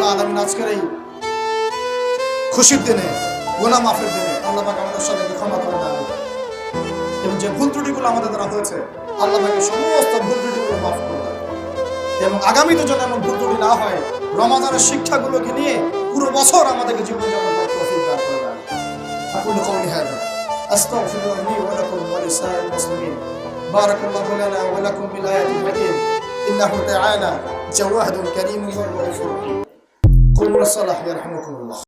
দান করেন আল্লাহ রবুল আলমিন আজকের এই খুশির দিনে গোনা মাফের দিনে আল্লাহ পাক আমাদের সবাইকে ক্ষমা করে দেন এবং যে ভুল ত্রুটিগুলো আমাদের দ্বারা হয়েছে আল্লাহ পাকে সমস্ত ভুল ত্রুটিগুলো মাফ করে দেন এবং আগামীতে যেন এমন ভুল ত্রুটি না হয় রমাদানের শিক্ষাগুলোকে নিয়ে পুরো বছর আমাদেরকে জীবনযাপন করতে তৌফিক দান করে দেন أقول قولي هذا أستغفر الله لي ولكم ولسائر المسلمين بارك الله لنا ولكم بالآيات الحكيم إنه تعالى جواد كريم وغفور رحيم كل صلح يرحمكم الله.